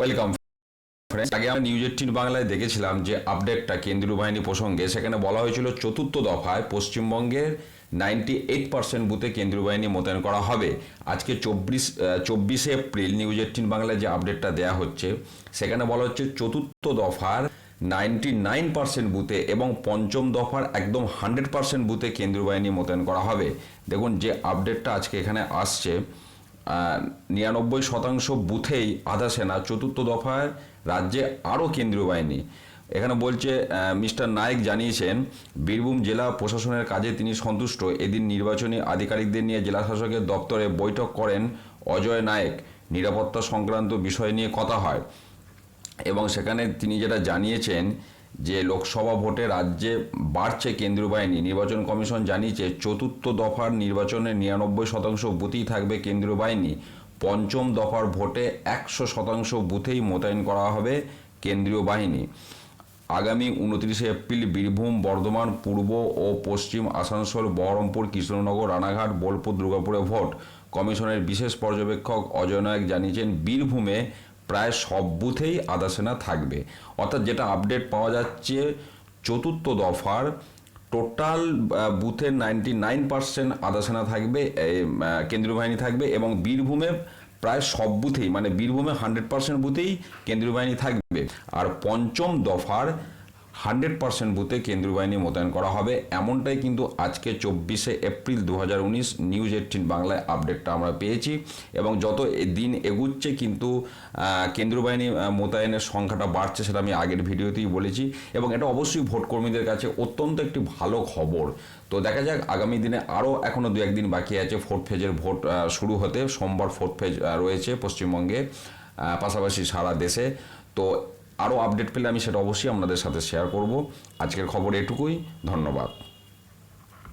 Welcome friends আগে আমরা news eighteen বাংলায় দেখেছিলাম যে আপডেটটা কেন্দ্রীয় বাহিনী প্রসঙ্গে, সেখানে বলা হয়েছিল চতুর্থ দফায় পশ্চিমবঙ্গের নাইনটি এইট পার্সেন্ট বুথে কেন্দ্রীয় বাহিনী মোতায়েন করা হবে। আজকে চব্বিশ চব্বিশে এপ্রিল নিউজ এইটিন বাংলায় যে আপডেটটা দেওয়া হচ্ছে, সেখানে বলা হচ্ছে চতুর্থ দফার নাইনটি নাইন পার্সেন্ট বুথে এবং পঞ্চম দফার একদম হান্ড্রেড পার্সেন্ট বুথে কেন্দ্রীয় বাহিনী মোতায়েন করা হবে। দেখুন যে আপডেটটা আজকে এখানে আসছে। নিরানব্বই শতাংশ বুথেই আধা সেনা, চতুর্থ দফায় রাজ্যে আরও কেন্দ্রীয় বাহিনী। এখানে বলছে মিস্টার নায়েক জানিয়েছেন, বীরভূম জেলা প্রশাসনের কাজে তিনি সন্তুষ্ট। এদিন নির্বাচনী আধিকারিকদের নিয়ে জেলা শাসকের দপ্তরে বৈঠক করেন অজয় নায়েক। নিরাপত্তা সংক্রান্ত বিষয় নিয়ে কথা হয়। এবং সেখানে তিনি যেটা জানিয়েছেন যে লোকসভা ভোটে রাজ্যে বাড়ছে কেন্দ্রীয় বাহিনী। নির্বাচন কমিশন জানিয়েছে, চতুর্থ দফার নির্বাচনে নিরানব্বই শতাংশ বুথেই থাকবে কেন্দ্রীয় বাহিনী। পঞ্চম দফার ভোটে একশো শতাংশ বুথেই মোতায়েন করা হবে কেন্দ্রীয় বাহিনী। আগামী উনত্রিশে এপ্রিল বীরভূম, বর্ধমান, পূর্ব ও পশ্চিম আসানসোল, বহরমপুর, কৃষ্ণনগর, রানাঘাট, বোলপুর, দুর্গাপুরে ভোট। কমিশনের বিশেষ পর্যবেক্ষক অজয় নায়ক জানিয়েছেন, বীরভূমে প্রায় সব বুথেই আদাসেনা থাকবে। অর্থাৎ যেটা আপডেট পাওয়া যাচ্ছে, চতুর্থ দফার টোটাল বুথের নাইনটি নাইন পার্সেন্ট আদাসেনা থাকবে কেন্দ্রীয় বাহিনী থাকবে এবং বীরভূমে প্রায় সব বুথেই মানে বীরভূমে হান্ড্রেড পার্সেন্ট বুথেই কেন্দ্রীয় বাহিনী থাকবে। আর পঞ্চম দফার হান্ড্রেড পার্সেন্ট বুথে কেন্দ্রীয় বাহিনী মোতায়েন করা হবে। এমনটাই কিন্তু আজকে চব্বিশে এপ্রিল দু হাজার উনিশ নিউজ এইটিন বাংলায় আপডেটটা আমরা পেয়েছি। এবং যত দিন এগুচ্ছে কিন্তু কেন্দ্রীয় বাহিনী মোতায়েনের সংখ্যাটা বাড়ছে সেটা আমি আগের ভিডিওতেই বলেছি। এবং এটা অবশ্যই ভোটকর্মীদের কাছে অত্যন্ত একটি ভালো খবর। তো দেখা যাক, আগামী দিনে আরও এখনও দু একদিন বাকি আছে ফোর্থ ফেজের ভোট শুরু হতে। সোমবার ফোর্থ ফেজ রয়েছে পশ্চিমবঙ্গে পাশাপাশি সারা দেশে। তো আরও আপডেট পেলে আমি সেটা অবশ্যই আপনাদের সাথে শেয়ার করব। আজকের খবর এটুকুই ধন্যবাদ।